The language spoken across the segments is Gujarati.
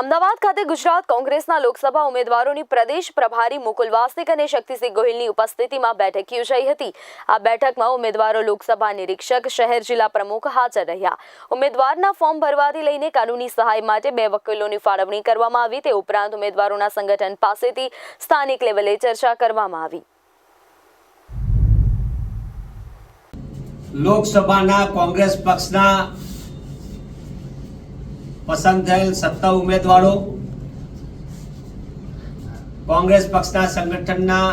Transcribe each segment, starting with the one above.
અમદાવાદ ખાતે ગુજરાત કોંગ્રેસના લોકસભા ઉમેદવારોની પ્રદેશ પ્રભારી મુકુલ વાસનિક અને શક્તિસિંહ ગોહિલની ઉપસ્થિતિમાં બેઠક યોજાઈ હતી. આ બેઠકમાં ઉમેદવારો લોકસભા નિરીક્ષક, શહેર જિલ્લા પ્રમુખ હાજર રહ્યા. ઉમેદવારના ફોર્મ ભરવાથી લઈને કાનૂની સહાય માટે બે વકીલોની ફાળવણી કરવામાં આવી. તે ઉપરાંત ઉમેદવારોના સંગઠન પાસેથી સ્થાનિક લેવલે ચર્ચા કરવામાં આવી. લોકસભાના કોંગ્રેસ પક્ષના પસંદ થયેલ સત્તા ઉમેદવારો કોંગ્રેસ પક્ષના સંગઠનના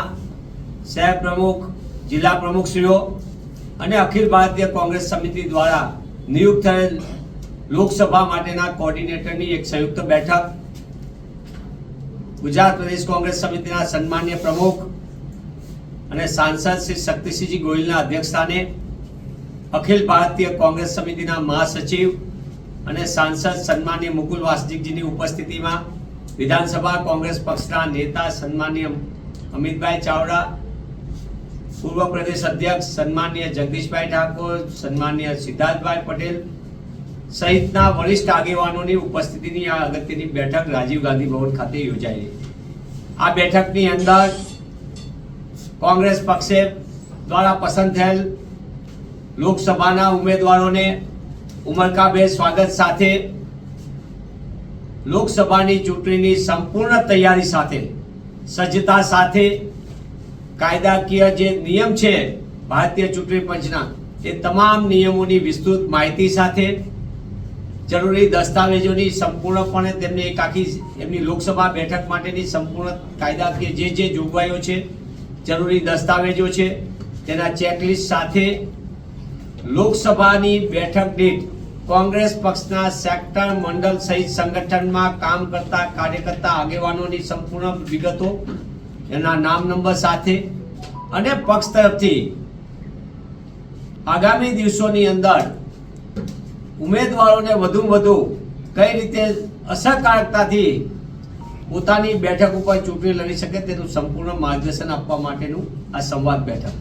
શહેર પ્રમુખ, જિલ્લા પ્રમુખશ્રીઓ અને અખિલ ભારતીય કોંગ્રેસ સમિતિ દ્વારા નિયુક્ત થયેલ લોકસભા માટેના કોર્ડિનેટરની એક સંયુક્ત બેઠક. ગુજરાત પ્રદેશ કોંગ્રેસ સમિતિના સન્માન્ય પ્રમુખ અને સાંસદ શ્રી શક્તિસિંહજી ગોહિલના અધ્યક્ષસ્થાને અખિલ ભારતીય કોંગ્રેસ સમિતિના મહાસચિવ અને સાંસદ સન્માનીય મુકુલ વાસનિકજીની ઉપસ્થિતિમાં વિધાનસભા કોંગ્રેસ પક્ષના નેતા સન્માનીય અમિતભાઈ ચાવડા, પૂર્વ પ્રદેશ અધ્યક્ષ સન્માનીય જગદીશભાઈ ઠાકોર, સન્માનીય સિદ્ધાર્થભાઈ પટેલ સહિતના વરિષ્ઠ આગેવાનોની ઉપસ્થિતિની આ અગત્યની બેઠક રાજીવ ગાંધી ભવન ખાતે યોજાઈ આ બેઠકની અંદર કોંગ્રેસ પક્ષે દ્વારા પસંદ થયેલ લોકસભાના ઉમેદવારોને ઉમળકાભેર સ્વાગત સાથે લોકસભાની ચૂંટણીની સંપૂર્ણ તૈયારી સાથે, સજ્જતા સાથે કાયદાકીય જે નિયમ છે ભારતીય ચૂંટણી પંચના, એ તમામ નિયમોની વિસ્તૃત માહિતી સાથે, જરૂરી દસ્તાવેજોની સંપૂર્ણપણે તેમને એક આખી એમની લોકસભા બેઠક માટેની સંપૂર્ણ કાયદાકીય જે જે જોગવાઈઓ છે, જરૂરી દસ્તાવેજો છે, તેના ચેકલિસ્ટ સાથે લોકસભાની બેઠક દીઠ કોંગ્રેસ પક્ષના સેક્ટર મંડળ સહિત સંગઠનમાં કામ કરતા કાર્યકર્તા આગેવાનોની સંપૂર્ણ વિગતો, એના નામ નંબર સાથે અને પક્ષ તરફથી આગામી દિવસોની અંદર ઉમેદવારોને વધુ વધુ કઈ રીતે અસરકારકતાથી પોતાની બેઠક ઉપર ચૂંટણી લડી શકે તેનું સંપૂર્ણ માર્ગદર્શન આપવા માટેનું આ સંવાદ બેઠક.